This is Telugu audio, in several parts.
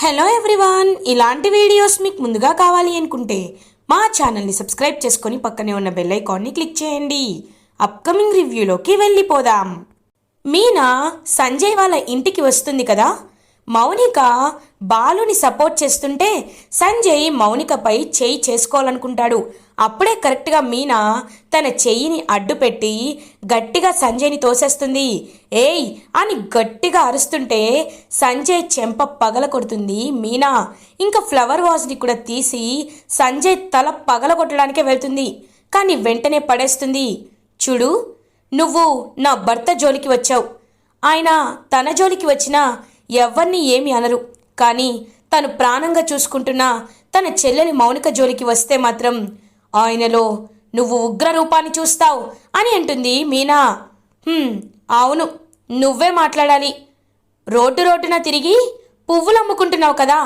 హలో ఎవ్రీవాన్ ఇలాంటి వీడియోస్ మీకు ముందుగా కావాలి అనుకుంటే మా ఛానల్ని సబ్స్క్రైబ్ చేసుకొని పక్కనే ఉన్న బెల్ ఐకాన్ని క్లిక్ చేయండి. అప్కమింగ్ రివ్యూలోకి వెళ్ళిపోదాం. మీనా సంజయ్ వాళ్ళ ఇంటికి వస్తుంది కదా? మౌనిక బాలుని సపోర్ట్ చేస్తుంటే సంజయ్ మౌనికపై చేయి చేసుకోవాలనుకుంటాడు. అప్పుడే కరెక్ట్గా మీనా తన చెయ్యిని అడ్డుపెట్టి గట్టిగా సంజయ్ని తోసేస్తుంది. ఏయ్! అని గట్టిగా అరుస్తుంటే సంజయ్ చెంప పగల కొడుతుంది. మీనా ఇంకా ఫ్లవర్ వాజ్ని కూడా తీసి సంజయ్ తల పగల కొట్టడానికే వెళ్తుంది. కానీ వెంటనే పడేస్తుంది. చూడు నువ్వు నా భర్త జోలికి వచ్చావు. ఆయన తన జోలికి వచ్చినా ఎవరిని ఏమి అనరు. కానీ తను ప్రాణంగా చూసుకుంటున్న తన చెల్లెలి మౌనిక జోలికి వస్తే మాత్రం ఆయనలో నువ్వు ఉగ్ర రూపాన్ని చూస్తావు అని అంటుంది మీనా. అవును నువ్వే మాట్లాడాలి. రోడ్డు రోడ్డున తిరిగి పువ్వులు అమ్ముకుంటున్నావు కదా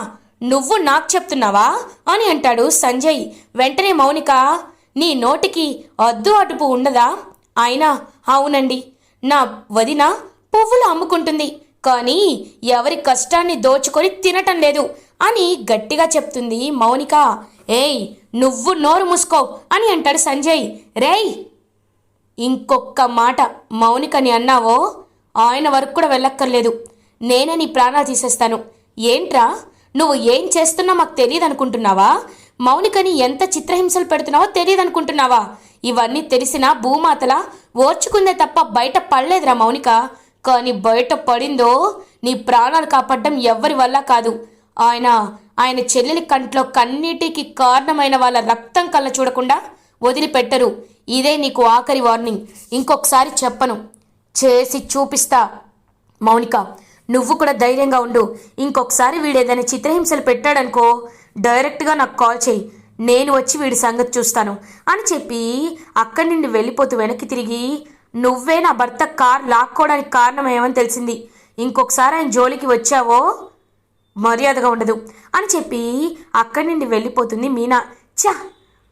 నువ్వు నాకు చెప్తున్నావా అని అంటాడు సంజయ్. వెంటనే మౌనిక నీ నోటికి అద్దు అటుపు ఉండదా? అయినా అవునండి నా వదిన పువ్వులు అమ్ముకుంటుంది కానీ ఎవరి కష్టాన్ని దోచుకొని తినటం లేదు అని గట్టిగా చెప్తుంది మౌనిక. ఏయ్ నువ్వు నోరు మూసుకో అని అంటాడు సంజయ్. రేయ్ ఇంకొక్క మాట మౌనికని అన్నావో? ఆయన వరకు కూడా వెళ్ళక్కర్లేదు. నేనే నీ ప్రాణాలు తీసేస్తాను. ఏంట్రా? నువ్వు ఏం చేస్తున్నా మాకు తెలియదు అనుకుంటున్నావా మౌనికని ఎంత చిత్రహింసలు పెడుతున్నావో తెలియదు అనుకుంటున్నావా ఇవన్నీ తెలిసినా భూమాతల ఓర్చుకుందే తప్ప బయట పడలేదురా మౌనిక. కానీ బయట పడిందో నీ ప్రాణాలు కాపాడడం ఎవ్వరి వల్ల కాదు. ఆయన ఆయన చెల్లెలి కంట్లో కన్నీటికి కారణమైన వాళ్ళ రక్తం కళ్ళ చూడకుండా వదిలిపెట్టరు. ఇదే నీకు ఆఖరి వార్నింగ్. ఇంకొకసారి చెప్పను. చేసి చూపిస్తా. మౌనిక నువ్వు కూడా ధైర్యంగా ఉండు. ఇంకొకసారి వీడు ఏదైనా చిత్రహింసలు పెట్టాడనుకో డైరెక్ట్గా నాకు కాల్ చేయి. నేను వచ్చి వీడి సంగతి చూస్తాను. అని చెప్పి అక్కడి నుండి వెళ్ళిపోతూ వెనక్కి తిరిగి నువ్వే నా భర్త కార్ లాక్కోవడానికి కారణం ఏమని తెలిసింది? ఇంకొకసారి ఆయన జోలికి వచ్చావో? మర్యాదగా ఉండదు అని చెప్పి అక్కడి నుండి వెళ్ళిపోతుంది మీనా. చా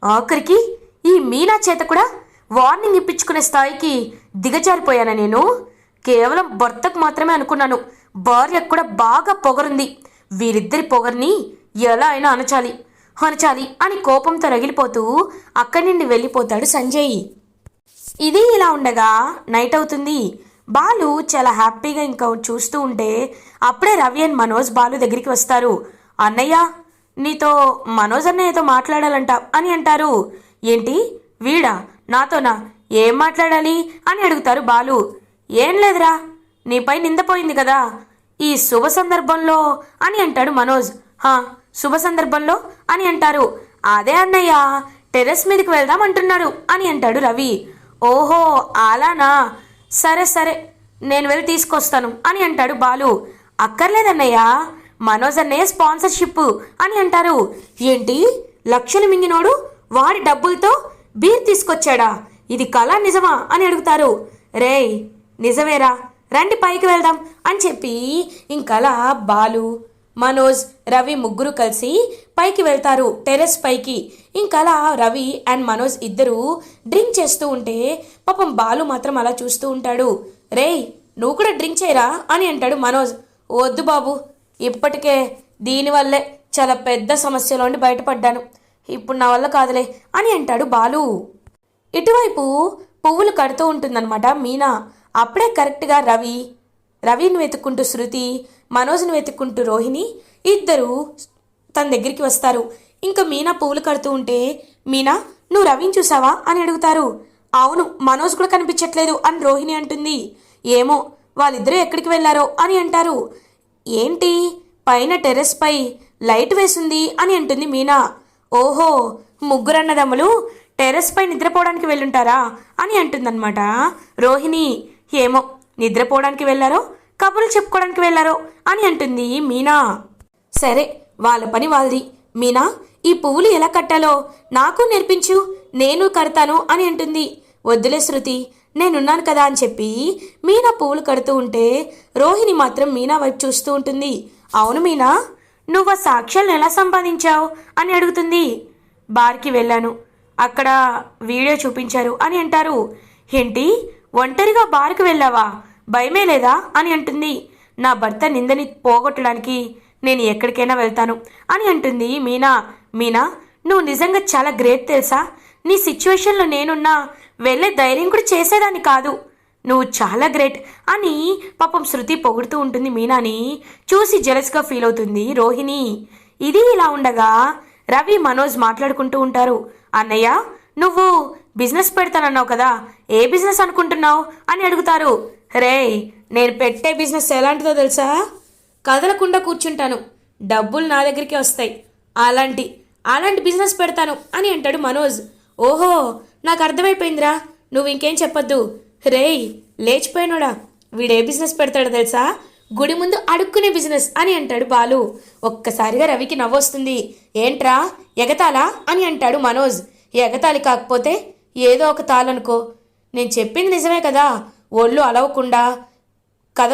ఆఖరికి ఈ మీనా చేత కూడా వార్నింగ్ ఇప్పించుకునే స్థాయికి దిగజారిపోయాను నేను? కేవలం భర్తకు మాత్రమే అనుకున్నాను. భార్యకు కూడా బాగా పొగరుంది. వీరిద్దరి పొగర్ని ఎలా అయినా అనచాలి. అనచాలి అని కోపంతో రగిలిపోతూ అక్కడి నుండి వెళ్ళిపోతాడు సంజయ్. ఇది ఇలా ఉండగా నైట్ అవుతుంది. బాలు చాలా హ్యాపీగా ఇంకా చూస్తూ ఉంటే అప్పుడే రవి అండ్ మనోజ్ బాలు దగ్గరికి వస్తారు. అన్నయ్య నీతో మనోజ్ అన్నయ్యతో మాట్లాడాలంట అని అంటారు. ఏంటి? వీడా? నాతోనా? ఏం మాట్లాడాలి? అని అడుగుతారు బాలు. ఏం లేదురా నీపై నిందపోయింది కదా. ఈ శుభ సందర్భంలో అని అంటాడు మనోజ్. హా శుభ సందర్భంలో అని అంటారు. అదే అన్నయ్య టెర్రస్ మీదకి వెళ్దాం అంటున్నాడు అని అంటాడు రవి. ఓహో అలానా? సరే సరే నేను వెళ్ళి తీసుకొస్తాను అని అంటాడు బాలు. అక్కర్లేదన్నయ్య. మనోజ్ అన్నయ్య స్పాన్సర్షిప్ అని అంటారు. ఏంటి? లక్షలు మింగినోడు వాడి డబ్బులతో బీర్ తీసుకొచ్చాడా? ఇది కళ నిజమా అని అడుగుతారు. రేయ్ నిజమేరా. రండి పైకి వెళ్దాం అని చెప్పి ఇంకలా బాలు మనోజ్ రవి ముగ్గురు కలిసి పైకి వెళ్తారు. టెర్రస్ పైకి. ఇంకలా రవి అండ్ మనోజ్ ఇద్దరు డ్రింక్ చేస్తూ ఉంటే పాపం బాలు మాత్రం అలా చూస్తూ ఉంటాడు. రేయ్ నువ్వు కూడా డ్రింక్ చేయరా అని అంటాడు మనోజ్. వద్దు బాబు ఇప్పటికే దీనివల్లే చాలా పెద్ద సమస్యలోండి బయటపడ్డాను. ఇప్పుడు నా వల్ల కాదులే అని అంటాడు బాలు. ఇటువైపు పువ్వులు కడుతూ ఉంటుందన్నమాట మీనా. అప్పుడే కరెక్ట్గా రవి రవిని వెతుక్కుంటూ శృతి మనోజ్ని వెతుక్కుంటూ రోహిణి ఇద్దరు తన దగ్గరికి వస్తారు. ఇంకా మీనా పువ్వులు కడుతూ ఉంటే మీనా నువ్వు రవిని చూసావా? అని అడుగుతారు. అవును మనోజ్ కూడా కనిపించట్లేదు అని రోహిణి అంటుంది. ఏమో వాళ్ళిద్దరూ ఎక్కడికి వెళ్ళారో అని అంటారు. ఏంటి? పైన టెర్రస్ పై లైట్ వేసింది అని అంటుంది మీనా. ఓహో ముగ్గురన్నదమ్ములు టెర్రస్ పై నిద్రపోవడానికి వెళ్ళుంటారా అని అంటుందన్నమాట. రోహిణి ఏమో నిద్రపోవడానికి వెళ్ళారో కబుర్లు చెప్పుకోవడానికి వెళ్ళారో అని అంటుంది మీనా. సరే వాళ్ళ పని వాళ్ళది. మీనా ఈ పువ్వులు ఎలా కట్టాలో నాకు నేర్పించు నేను కడతాను అని అంటుంది. వద్దులే శృతి నేనున్నాను కదా అని చెప్పి మీనా పువ్వులు కడుతూ ఉంటే రోహిణి మాత్రం మీనా వైపు చూస్తూ ఉంటుంది. అవును మీనా నువ్వు ఆ సాక్ష్యాలను ఎలా సంపాదించావు అని అడుగుతుంది. బార్కి వెళ్ళాను. అక్కడ వీడియో చూపించారు అని అంటారు. ఏంటి ఒంటరిగా బార్కి వెళ్ళావా? భయమే లేదా అని అంటుంది. నా భర్త నిందని పోగొట్టడానికి నేను ఎక్కడికైనా వెళ్తాను అని అంటుంది మీనా. మీనా నువ్వు నిజంగా చాలా గ్రేట్ తెలుసా? నీ సిచ్యువేషన్లో నేనున్నా వెళ్ళే ధైర్యం కూడా చేసేదాన్ని కాదు. నువ్వు చాలా గ్రేట్. అని పాపం శృతి పొగుడుతూ ఉంటుంది మీనాని. చూసి జెలస్గా ఫీల్ అవుతుంది రోహిణి. ఇది ఇలా ఉండగా రవి మనోజ్ మాట్లాడుకుంటూ ఉంటారు. అన్నయ్య నువ్వు బిజినెస్ పెడతానన్నావు కదా. ఏ బిజినెస్ అనుకుంటున్నావు? అని అడుగుతారు. రే నేను పెట్టే బిజినెస్ ఎలాంటిదో తెలుసా? కదలకుండా కూర్చుంటాను. డబ్బులు నా దగ్గరికి వస్తాయి. అలాంటి అలాంటి బిజినెస్ పెడతాను అని అంటాడు మనోజ్. ఓహో నాకు అర్థమైపోయిందిరా. నువ్వు ఇంకేం చెప్పొద్దు. రేయ్ లేచిపోయినోడా. వీడే బిజినెస్ పెడతాడో తెలుసా? గుడి ముందు అడుక్కునే బిజినెస్ అని అంటాడు బాలు. ఒక్కసారిగా రవికి నవ్వొస్తుంది ఏంట్రా ఎగతాలా అని అంటాడు మనోజ్. ఎగతాళి కాకపోతే ఏదో ఒక తాళనుకో. నేను చెప్పింది నిజమే కదా. ఒళ్ళు అలవకుండా కథ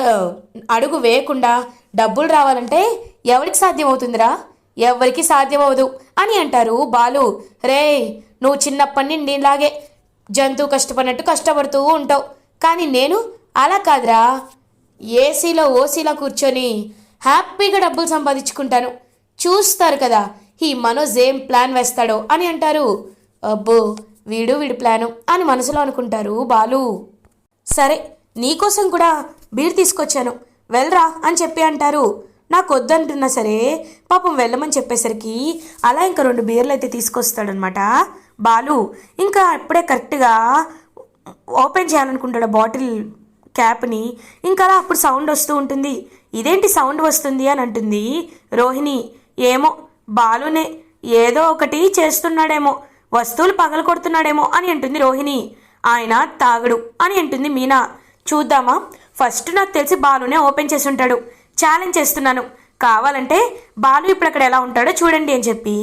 అడుగు వేయకుండా డబ్బులు రావాలంటే ఎవరికి సాధ్యమవుతుందిరా? ఎవరికి సాధ్యమవదు అని అంటారు బాలు. రే నువ్వు చిన్నప్పటి నుండి ఇలాగే జంతువు కష్టపడినట్టు కష్టపడుతూ ఉంటావు. కానీ నేను అలా కాదురా. ఏసీలో ఓసీలో కూర్చొని హ్యాపీగా డబ్బులు సంపాదించుకుంటాను. చూస్తారు కదా ఈ మనోజ్ ఏం ప్లాన్ వేస్తాడో అని అంటారు. అబ్బో వీడు వీడి ప్లాను అని మనసులో అనుకుంటారు బాలు. సరే నీకోసం కూడా బీర్ తీసుకొచ్చాను. వెళ్ళరా అని చెప్పి అంటారు. నాకు వద్దంటున్నా సరే పాపం వెళ్ళమని చెప్పేసరికి అలా ఇంకా రెండు బీర్లు అయితే తీసుకొస్తాడనమాట బాలు ఇంకా అప్పుడే కరెక్ట్గా ఓపెన్ చేయాలనుకుంటాడు బాటిల్ క్యాప్ని. ఇంకా అలా అప్పుడు సౌండ్ వస్తూ ఉంటుంది. ఇదేంటి సౌండ్ వస్తుంది అని అంటుంది రోహిణి. ఏమో బాలునే ఏదో ఒకటి చేస్తున్నాడేమో వస్తువులు పగల కొడుతున్నాడేమో అని అంటుంది రోహిణి. ఆయన తాగడు అని అంటుంది మీనా. చూద్దామా? ఫస్ట్ నాకు తెలిసి బాలునే ఓపెన్ చేసి ఉంటాడు. ఛాలెంజ్ చేస్తున్నాను. కావాలంటే బాలు ఇప్పుడు అక్కడ ఎలా ఉంటాడో చూడండి అని చెప్పి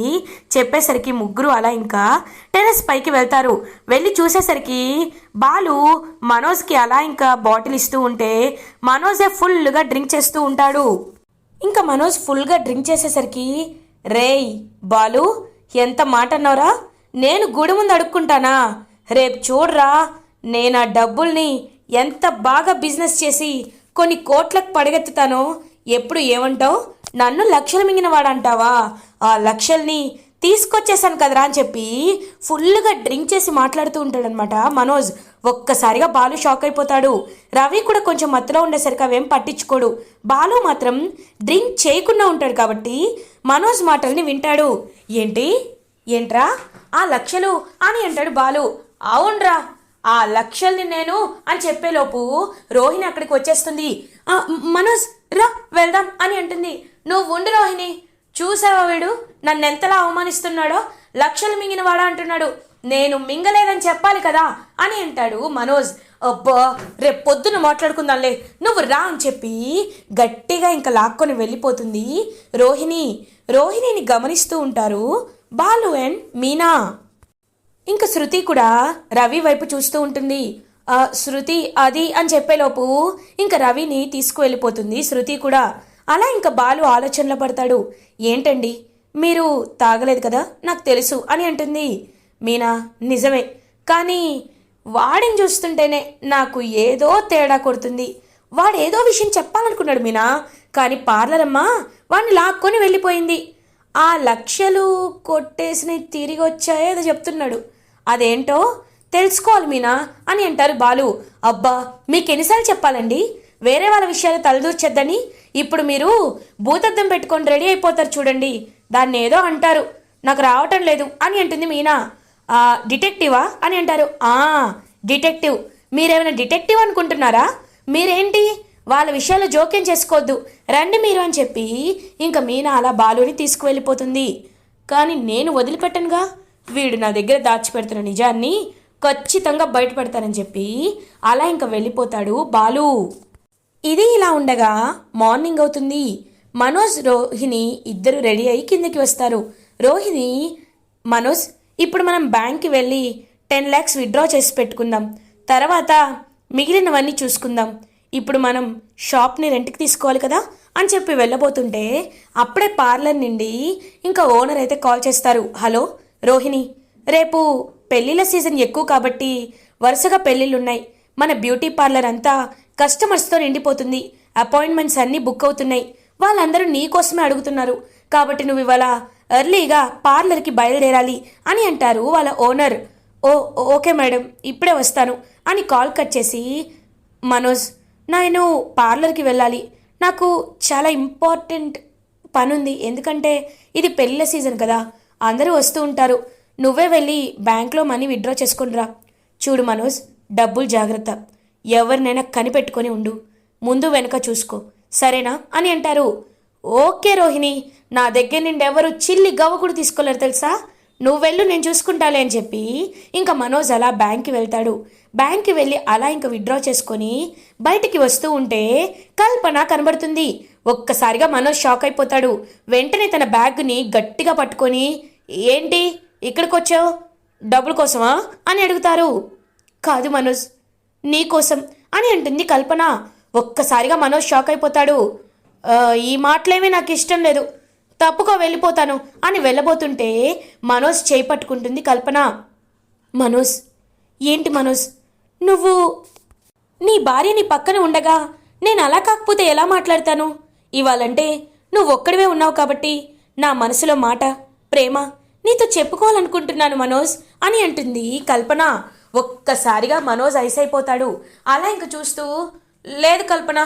చెప్పేసరికి ముగ్గురు అలా ఇంకా టెరెస్ పైకి వెళ్తారు. వెళ్ళి చూసేసరికి బాలు మనోజ్కి అలా ఇంకా బాటిల్ ఇస్తూ ఉంటే మనోజే ఫుల్గా డ్రింక్ చేస్తూ ఉంటాడు. ఇంకా మనోజ్ ఫుల్గా డ్రింక్ చేసేసరికి రేయ్ బాలు ఎంత మాట అన్నావురా? నేను గుడి ముందు అడుక్కుంటానా? రేపు చూడరా నేను ఆ డబ్బుల్ని ఎంత బాగా బిజినెస్ చేసి కొన్ని కోట్లకు పడగెత్తుతానో ఎప్పుడు ఏమంటావు? నన్ను లక్షలు మింగిన వాడంటావా ఆ లక్షల్ని తీసుకొచ్చేసాను కదరా అని చెప్పి ఫుల్గా డ్రింక్ చేసి మాట్లాడుతూ ఉంటాడనమాట మనోజ్. ఒక్కసారిగా బాలు షాక్ అయిపోతాడు. రవి కూడా కొంచెం మత్తులో ఉండేసరికి అవేం పట్టించుకోడు. బాలు మాత్రం డ్రింక్ చేయకుండా ఉంటాడు కాబట్టి మనోజ్ మాటల్ని వింటాడు. ఏంటి? ఏంట్రా? ఆ లక్షలు అని అంటాడు బాలు. అవునరా. ఆ లక్షల్ని నేను అని చెప్పేలోపు రోహిణి అక్కడికి వచ్చేస్తుంది. మనోజ్ రా వెళ్దాం అని అంటుంది. నువ్వు ఉండు రోహిణి. చూసావా వీడు? నన్ను ఎంతలా అవమానిస్తున్నాడో? లక్షలు మింగినవాడా అంటున్నాడు. నేను మింగలేదని చెప్పాలి కదా అని అంటాడు మనోజ్. అబ్బా రేపు పొద్దున మాట్లాడుకుందాంలే. నువ్వు రా అని చెప్పి గట్టిగా ఇంకా లాక్కొని వెళ్ళిపోతుంది రోహిణి. రోహిణిని గమనిస్తూ ఉంటారు బాలు అండ్ మీనా. ఇంకా శృతి కూడా రవి వైపు చూస్తూ ఉంటుంది. శృతి అది అని చెప్పేలోపు ఇంకా రవిని తీసుకువెళ్ళిపోతుంది. శృతి కూడా అలా ఇంకా బాలు ఆలోచనలో పడతాడు. ఏంటండి? మీరు తాగలేదు కదా? నాకు తెలుసు అని అంటుంది. మీనా నిజమే. కానీ వాడిని చూస్తుంటేనే నాకు ఏదో తేడా కొడుతుంది. వాడు ఏదో విషయం చెప్పాలనుకున్నాడు మీనా. కానీ పార్లర్ వాడిని లాక్కొని వెళ్ళిపోయింది. ఆ లక్షలు కొట్టేసిన తిరిగి వచ్చాయో ఏదో చెప్తున్నాడు. అదేంటో తెలుసుకోవాలి మీనా అని అంటారు బాలు. అబ్బా మీకు ఎన్నిసార్లు చెప్పాలండి? వేరే వాళ్ళ విషయాలు తలదూర్చొద్దని. ఇప్పుడు మీరు భూతద్దం పెట్టుకొని రెడీ అయిపోతారు చూడండి. దాన్ని ఏదో అంటారు. నాకు రావటం లేదు అని అంటుంది మీనా. "ఆ, డిటెక్టివా అని అంటారు. ఆ డిటెక్టివ్. మీరేమైనా డిటెక్టివ్ అనుకుంటున్నారా? మీరేంటి? వాళ్ళ విషయాల్లో జోక్యం చేసుకోవద్దు. రండి మీరు అని చెప్పి ఇంకా మీనా అలా బాలుని తీసుకువెళ్ళిపోతుంది. కానీ నేను వదిలిపెట్టనుగా. వీడు నా దగ్గర దాచిపెడుతున్న నిజాన్ని ఖచ్చితంగా బయటపడతానని చెప్పి అలా ఇంకా వెళ్ళిపోతాడు బాలు. ఇది ఇలా ఉండగా మార్నింగ్ అవుతుంది. మనోజ్ రోహిణి ఇద్దరు రెడీ అయి కిందకి వస్తారు. రోహిణి మనోజ్ ఇప్పుడు మనం బ్యాంక్కి వెళ్ళి టెన్ ల్యాక్స్ విత్డ్రా చేసి పెట్టుకుందాం. తర్వాత మిగిలినవన్నీ చూసుకుందాం. ఇప్పుడు మనం షాప్ని రెంట్కి తీసుకోవాలి కదా అని చెప్పి వెళ్ళబోతుంటే అప్పుడే పార్లర్ నుండి ఇంకా ఓనర్ అయితే కాల్ చేస్తారు. హలో రోహిణి రేపు పెళ్ళిళ్ళ సీజన్ ఎక్కువ కాబట్టి వరుసగా పెళ్ళిళ్ళు ఉన్నాయి మన బ్యూటీ పార్లర్ అంతా కస్టమర్స్తో నిండిపోతుంది. అపాయింట్మెంట్స్ అన్నీ బుక్ అవుతున్నాయి. వాళ్ళందరూ నీ కోసమే అడుగుతున్నారు. కాబట్టి నువ్వు ఇవాళ ఎర్లీగా పార్లర్కి బయలుదేరాలి అని అంటారు వాళ్ళ ఓనర్. ఓ ఓకే మేడం ఇప్పుడే వస్తాను అని కాల్ కట్ చేసి మనోజ్ నేను పార్లర్కి వెళ్ళాలి. నాకు చాలా ఇంపార్టెంట్ పనుంది. ఎందుకంటే ఇది పెళ్ళిళ్ళ సీజన్ కదా. అందరూ వస్తూ ఉంటారు. నువ్వే వెళ్ళి బ్యాంక్లో మనీ విత్డ్రా చేసుకునిరా చూడు మనోజ్ డబ్బులు జాగ్రత్త. ఎవరినైనా కనిపెట్టుకొని ఉండు. ముందు వెనక చూసుకో. సరేనా అని అంటారు. ఓకే రోహిణి నా దగ్గర నుండి ఎవరు చిల్లి గవ్వ కూడా తీసుకోలేరు తెలుసా? నువ్వు వెళ్ళు నేను చూసుకుంటాలే అని చెప్పి ఇంకా మనోజ్ అలా బ్యాంక్కి వెళ్తాడు. బ్యాంక్కి వెళ్ళి అలా ఇంకా విత్డ్రా చేసుకొని బయటికి వస్తూ ఉంటే కల్పన కనబడుతుంది. ఒక్కసారిగా మనోజ్ షాక్ అయిపోతాడు. వెంటనే తన బ్యాగ్ని గట్టిగా పట్టుకొని ఏంటి? ఇక్కడికి వచ్చావు డబ్బుల కోసమా? అని అడుగుతారు. కాదు మనోజ్ నీకోసం అని అంటుంది కల్పన. ఒక్కసారిగా మనోజ్ షాక్ అయిపోతాడు. ఈ మాటలేమీ నాకు ఇష్టం లేదు. తప్పుకో వెళ్ళిపోతాను అని వెళ్ళబోతుంటే మనోజ్ చేయి పట్టుకుంటుంది కల్పన. మనోజ్ ఏంటి మనోజ్? నువ్వు నీ భార్య నీ పక్కన ఉండగా నేను అలా కాకపోతే ఎలా మాట్లాడతాను? ఇవాళంటే నువ్వు ఒక్కడివే ఉన్నావు కాబట్టి నా మనసులో మాట ప్రేమ నీతో చెప్పుకోవాలనుకుంటున్నాను మనోజ్ అని అంటుంది కల్పన. ఒక్కసారిగా మనోజ్ ఐస్ అయిపోతాడు. అలా ఇంక చూస్తూ లేదు కల్పన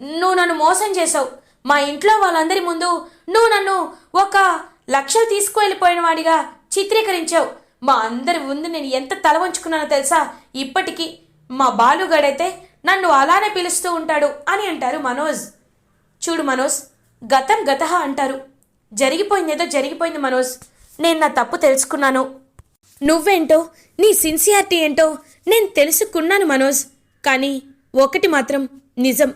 నువ్వు నన్ను మోసం చేసావు మా ఇంట్లో వాళ్ళందరి ముందు నువ్వు నన్ను ఒక లక్షలు తీసుకువెళ్ళిపోయిన వాడిగా చిత్రీకరించావు. మా అందరి ముందు నేను ఎంత తల వంచుకున్నానో తెలుసా? ఇప్పటికీ మా బాలుగాడైతే నన్ను అలానే పిలుస్తూ ఉంటాడు అని అంటారు మనోజ్. చూడు మనోజ్ గతం గతహ అంటారు. జరిగిపోయిందేదో జరిగిపోయింది మనోజ్. నేను నా తప్పు తెలుసుకున్నాను. నువ్వేంటో నీ సిన్సియారిటీ ఏంటో నేను తెలుసుకున్నాను మనోజ్. కానీ ఒకటి మాత్రం నిజం.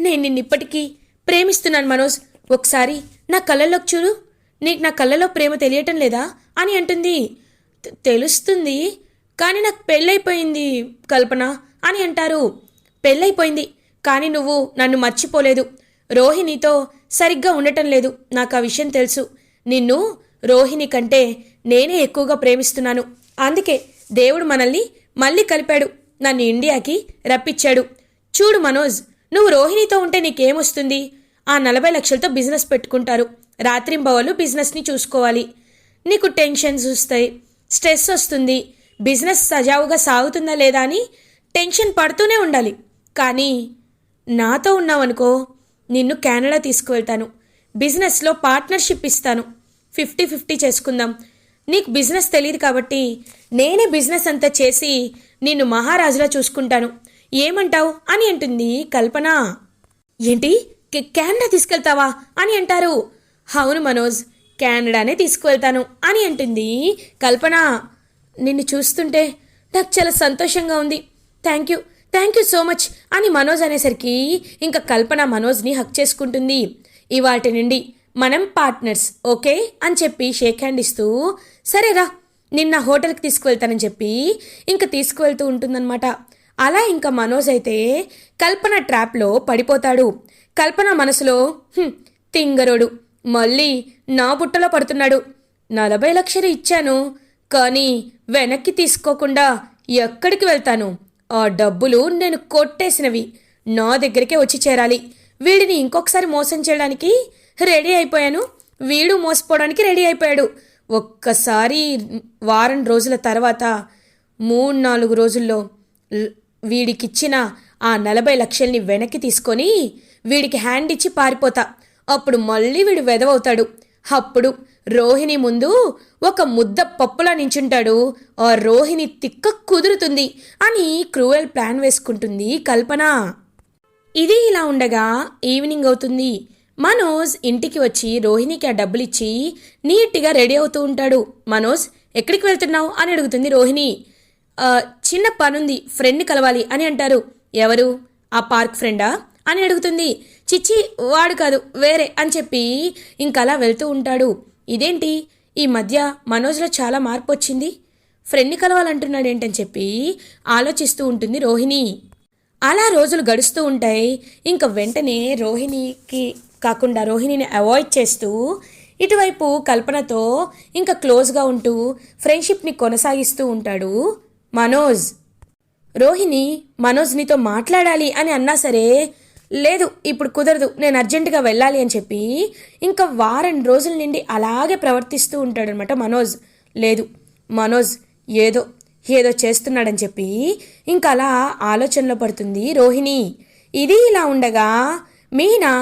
నేను నిన్నిప్పటికీ ప్రేమిస్తున్నాను మనోజ్. ఒకసారి నా కళ్ళలోకి చూడు. నీకు నా కళ్ళలో ప్రేమ తెలియటం లేదా అని అంటుంది. తెలుస్తుంది. కానీ నాకు పెళ్ళైపోయింది కల్పన అని అంటారు. పెళ్ళైపోయింది. కానీ నువ్వు నన్ను మర్చిపోలేదు. రోహిణితో సరిగ్గా ఉండటం లేదు. నాకు ఆ విషయం తెలుసు. నిన్ను రోహిణి కంటే నేనే ఎక్కువగా ప్రేమిస్తున్నాను. అందుకే దేవుడు మనల్ని మళ్ళీ కలిపాడు. నన్ను ఇండియాకి రప్పించాడు. చూడు మనోజ్ నువ్వు రోహిణితో ఉంటే నీకేమొస్తుంది? ఆ నలభై లక్షలతో బిజినెస్ పెట్టుకుంటారు. రాత్రింబవలు బిజినెస్ని చూసుకోవాలి. నీకు టెన్షన్స్ వస్తాయి. స్ట్రెస్ వస్తుంది. బిజినెస్ సజావుగా సాగుతుందా లేదా అని టెన్షన్ పడుతూనే ఉండాలి. కానీ నాతో ఉన్నావనుకో నిన్ను కెనడా తీసుకువెళ్తాను. బిజినెస్లో పార్ట్నర్షిప్ ఇస్తాను. ఫిఫ్టీ ఫిఫ్టీ చేసుకుందాం. నీకు బిజినెస్ తెలియదు కాబట్టి నేనే బిజినెస్ అంతా చేసి నిన్ను మహారాజులా చూసుకుంటాను. ఏమంటావు? అని అంటుంది కల్పన. ఏంటి? కెనడా తీసుకెళ్తావా? అని అంటారు. అవును మనోజ్ కెనడానే తీసుకువెళ్తాను. అని అంటుంది కల్పన. నిన్ను చూస్తుంటే నాకు చాలా సంతోషంగా ఉంది. Thank you thank you so much అని మనోజ్ అనేసరికి ఇంకా కల్పన మనోజ్ని హక్ చేసుకుంటుంది. ఇవాటి నుండి మనం పార్ట్నర్స్ ఓకే అని చెప్పి షేక్ హ్యాండ్ ఇస్తూ సరేరా నిన్న హోటల్కి తీసుకువెళ్తానని చెప్పి ఇంకా తీసుకువెళ్తూ ఉంటుందన్నమాట. అలా ఇంకా మనోజ్ అయితే కల్పన ట్రాప్లో పడిపోతాడు. కల్పన మనసులో తింగరోడు మళ్ళీ నా బుట్టలో పడుతున్నాడు. నలభై లక్షలు ఇచ్చాను కానీ వెనక్కి తీసుకోకుండా ఎక్కడికి వెళ్తాను? ఆ డబ్బులు నేను కొట్టేసినవి. నా దగ్గరికే వచ్చి చేరాలి. వీడిని ఇంకొకసారి మోసం చేయడానికి రెడీ అయిపోయాను. వీడు మోసపోవడానికి రెడీ అయిపోయాడు. ఒక్కసారి వారం రోజుల తర్వాత మూడు నాలుగు రోజుల్లో వీడికిచ్చిన ఆ నలభై లక్షల్ని వెనక్కి తీసుకొని వీడికి హ్యాండ్ ఇచ్చి పారిపోతా. అప్పుడు మళ్ళీ వీడు వెదవవుతాడు. అప్పుడు రోహిణి ముందు ఒక ముద్ద పప్పులా నించుంటాడు. ఆ రోహిణి తిక్క కుదురుతుంది అని క్రూయల్ ప్లాన్ వేసుకుంటుంది కల్పన. ఇది ఇలా ఉండగా ఈవినింగ్ అవుతుంది. మనోజ్ ఇంటికి వచ్చి రోహిణికి ఆ డబ్బులు ఇచ్చి నీట్గా రెడీ అవుతూ ఉంటాడు. మనోజ్ ఎక్కడికి వెళ్తున్నావు? అని అడుగుతుంది రోహిణి. చిన్న పనుంది ఫ్రెండ్ని కలవాలి అని అంటారు. ఎవరు? ఆ పార్క్ ఫ్రెండా? అని అడుగుతుంది. చిచ్చి వాడు కాదు వేరే అని చెప్పి ఇంకలా వెళ్తూ ఉంటాడు. ఇదేంటి? ఈ మధ్య మనోజ్లో చాలా మార్పు వచ్చింది. ఫ్రెండ్ని కలవాలంటున్నాడు ఏంటని చెప్పి ఆలోచిస్తూ ఉంటుంది రోహిణి. అలా రోజులు గడుస్తూ ఉంటాయి. ఇంకా వెంటనే రోహిణికి కాకుండా రోహిణిని అవాయిడ్ చేస్తూ ఇటువైపు కల్పనతో ఇంకా క్లోజ్గా ఉంటూ ఫ్రెండ్షిప్ని కొనసాగిస్తూ ఉంటాడు మనోజ్. రోహిణి మనోజ్ నీతో మాట్లాడాలి అని అన్నా సరే లేదు ఇప్పుడు కుదరదు నేను అర్జెంటుగా వెళ్ళాలి అని చెప్పి ఇంకా వారం రోజుల నుండి అలాగే ప్రవర్తిస్తూ ఉంటాడనమాట మనోజ్. లేదు మనోజ్ ఏదో ఏదో చేస్తున్నాడని చెప్పి ఇంకా అలా ఆలోచనలో పడుతుంది రోహిణి. ఇది ఇలా ఉండగా మీనా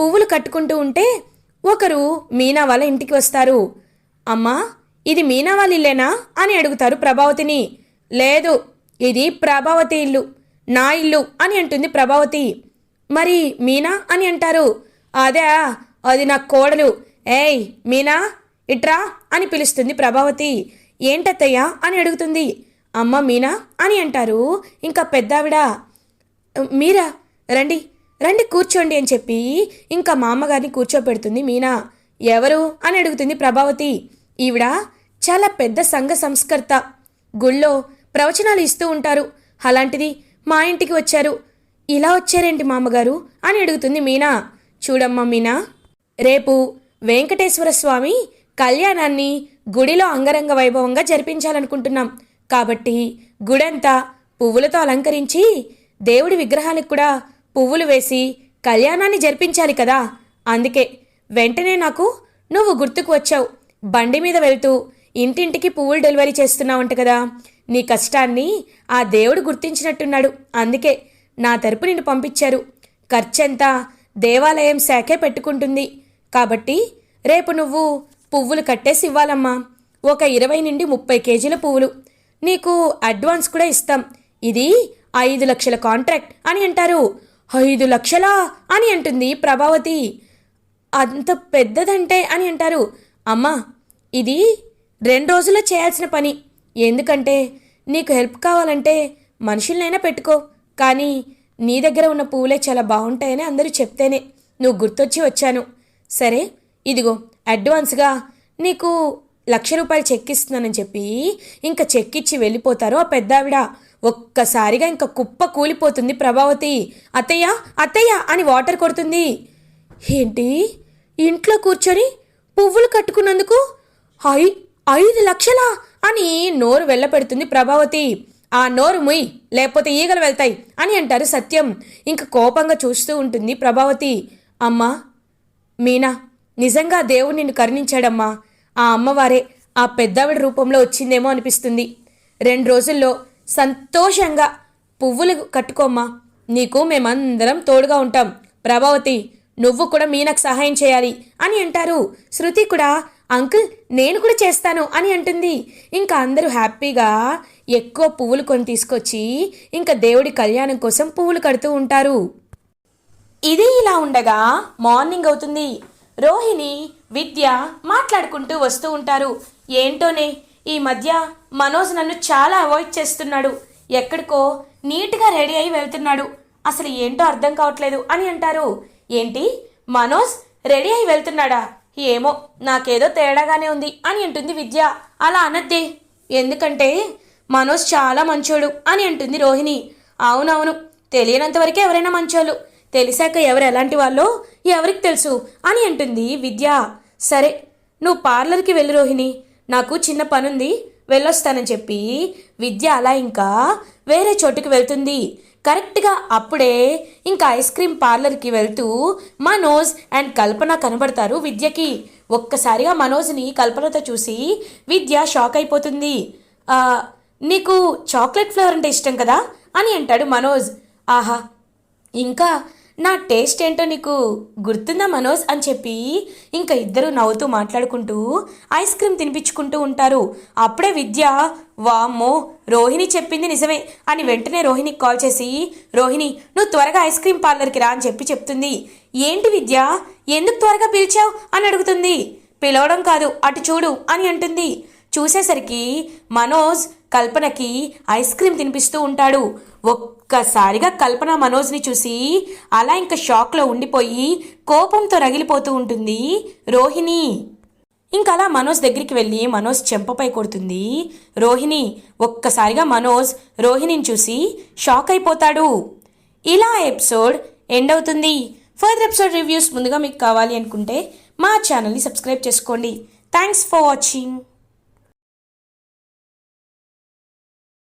పువ్వులు కట్టుకుంటూ ఉంటే ఒకరు మీనా వాళ్ళ ఇంటికి వస్తారు. అమ్మా ఇది మీనా వాళ్ళ ఇల్లేనా? అని అడుగుతారు ప్రభావతిని. లేదు ఇది ప్రభావతి ఇల్లు నా ఇల్లు అని అంటుంది ప్రభావతి. మరి మీనా అని అంటారు. అదే అది నా కోడలు. ఏయ్ మీనా ఇట్రా అని పిలుస్తుంది ప్రభావతి. ఏంటత్తయ్యా అని అడుగుతుంది. అమ్మ మీనా అని అంటారు. ఇంకా పెద్దావిడ మీరా రండి. రండి కూర్చోండి అని చెప్పి ఇంకా మా అమ్మగారిని కూర్చోపెడుతుంది మీనా. ఎవరు? అని అడుగుతుంది ప్రభావతి. ఈవిడ చాలా పెద్ద సంఘ సంస్కర్త. గుళ్ళో ప్రవచనాలు ఇస్తూ ఉంటారు. అలాంటిది మా ఇంటికి వచ్చారు. ఇలా వచ్చారేంటి మామగారు? అని అడుగుతుంది మీనా. చూడమ్మా మీనా. రేపు వెంకటేశ్వర స్వామి కళ్యాణాన్ని గుడిలో అంగరంగ వైభవంగా జరిపించాలనుకుంటున్నాం. కాబట్టి గుడంతా పువ్వులతో అలంకరించి దేవుడి విగ్రహానికి కూడా పువ్వులు వేసి కళ్యాణాన్ని జరిపించాలి కదా. అందుకే వెంటనే నాకు నువ్వు గుర్తుకు వచ్చావు. బండి మీద వెళ్తూ ఇంటింటికి పువ్వులు డెలివరీ చేస్తున్నావంట కదా. నీ కష్టాన్ని ఆ దేవుడు గుర్తించినట్టున్నాడు. అందుకే నా తరపు నిన్ను పంపించారు. ఖర్చంతా దేవాలయం శాఖే పెట్టుకుంటుంది. కాబట్టి రేపు నువ్వు పువ్వులు కట్టేసి ఇవ్వాలమ్మా. ఒక ఇరవై నుండి ముప్పై కేజీల పువ్వులు. నీకు అడ్వాన్స్ కూడా ఇస్తాం. ఇది ఐదు లక్షల కాంట్రాక్ట్ అని అంటారు. ఐదు లక్షలా అని అంటుంది ప్రభావతి. అంత పెద్దదంటే అని అంటారు. అమ్మా ఇది రెండు రోజుల్లో చేయాల్సిన పని. ఎందుకంటే నీకు హెల్ప్ కావాలంటే మనుషులనైనా పెట్టుకో. కానీ నీ దగ్గర ఉన్న పువ్వులే చాలా బాగుంటాయని అందరూ చెప్తేనే నువ్వు గుర్తొచ్చి వచ్చాను. సరే ఇదిగో అడ్వాన్స్గా నీకు లక్ష రూపాయలు చెక్ ఇస్తున్నానని చెప్పి ఇంకా చెక్ ఇచ్చి వెళ్ళిపోతారు ఆ పెద్దావిడ. ఒక్కసారిగా ఇంకా కుప్ప కూలిపోతుంది ప్రభావతి. అత్తయ్య అత్తయ్య అని వాటర్ కొడుతుంది. ఏంటి? ఇంట్లో కూర్చొని పువ్వులు కట్టుకున్నందుకు ఐ ఐదు లక్షలా అని నోరు వెళ్ళపెడుతుంది ప్రభావతి. ఆ నోరు ముయ్ లేకపోతే ఈగలు వెళ్తాయి అని అంటారు సత్యం. ఇంక కోపంగా చూస్తూ ఉంటుంది ప్రభావతి. అమ్మా మీనా నిజంగా దేవుడు నిన్ను కరుణించాడమ్మా. ఆ అమ్మవారే ఆ పెద్దావిడ రూపంలో వచ్చిందేమో అనిపిస్తుంది. రెండు రోజుల్లో సంతోషంగా పువ్వులు కట్టుకోమ్మా. నీకు మేమందరం తోడుగా ఉంటాం. ప్రభావతి నువ్వు కూడా మీనకు సహాయం చేయాలి అని అంటారు. శృతి కూడా అంకుల్ నేను కూడా చేస్తాను అని అంటుంది. ఇంకా అందరూ హ్యాపీగా ఎక్కువ పువ్వులు కొని తీసుకొచ్చి ఇంకా దేవుడి కళ్యాణం కోసం పువ్వులు కడుతూ ఉంటారు. ఇది ఇలా ఉండగా మార్నింగ్ అవుతుంది. రోహిణి విద్య మాట్లాడుకుంటూ వస్తూ ఉంటారు. ఏంటోనే ఈ మధ్య మనోజ్ నన్ను చాలా అవాయిడ్ చేస్తున్నాడు. ఎక్కడికో నీట్గా రెడీ అయి వెళ్తున్నాడు. అసలు ఏంటో అర్థం కావట్లేదు అని అంటారు. ఏంటి? మనోజ్ రెడీ అయి వెళ్తున్నాడా? ఏమో నాకేదో తేడాగానే ఉంది అని అంటుంది విద్య. అలా అనద్దే. ఎందుకంటే మనోజ్ చాలా మంచోడు అని అంటుంది రోహిణి. అవునవును తెలియనంతవరకు ఎవరైనా మంచోళ్ళు. తెలిసాక ఎవరు ఎలాంటి వాళ్ళో ఎవరికి తెలుసు అని అంటుంది విద్య. సరే నువ్వు పార్లర్కి వెళ్ళి రోహిణి. నాకు చిన్న పనుంది వెళ్ళొస్తానని చెప్పి విద్య అలా ఇంకా వేరే చోటుకి వెళ్తుంది. కరెక్ట్గా అప్పుడే ఇంకా ఐస్ క్రీమ్ పార్లర్కి వెళ్తూ మనోజ్ అండ్ కల్పన కనబడతారు విద్యకి. ఒక్కసారిగా మనోజ్ని కల్పనతో చూసి విద్య షాక్ అయిపోతుంది. నీకు చాక్లెట్ ఫ్లేవర్ అంటే ఇష్టం కదా? అని అంటాడు మనోజ్. ఆహా ఇంకా నా టేస్ట్ ఏంటో నీకు గుర్తుందా మనోజ్ అని చెప్పి ఇంకా ఇద్దరు నవ్వుతూ మాట్లాడుకుంటూ ఐస్ క్రీమ్ తినిపించుకుంటూ ఉంటారు. అప్పుడే విద్య వామ్మో రోహిణి చెప్పింది నిజమే అని వెంటనే రోహిణికి కాల్ చేసి రోహిణి నువ్వు త్వరగా ఐస్ క్రీమ్ పార్లర్కి రా అని చెప్పి చెప్తుంది. ఏంటి విద్య ఎందుకు త్వరగా పిలిచావు? అని అడుగుతుంది. పిలవడం కాదు అటు చూడు అని అంటుంది. చూసేసరికి మనోజ్ కల్పనకి ఐస్ క్రీమ్ తినిపిస్తూ ఉంటాడు. ఒక్కసారిగా కల్పన మనోజ్ని చూసి అలా ఇంకా షాక్లో ఉండిపోయి కోపంతో రగిలిపోతూ ఉంటుంది రోహిణి. ఇంకా అలా మనోజ్ దగ్గరికి వెళ్ళి మనోజ్ చెంపపై కొడుతుంది. రోహిణి ఒక్కసారిగా మనోజ్ రోహిణిని చూసి షాక్ అయిపోతాడు. ఇలా ఎపిసోడ్ ఎండ్ అవుతుంది. ఫర్దర్ ఎపిసోడ్ రివ్యూస్ ముందుగా మీకు కావాలి అనుకుంటే మా ఛానల్ని సబ్స్క్రైబ్ చేసుకోండి. Thanks for watching.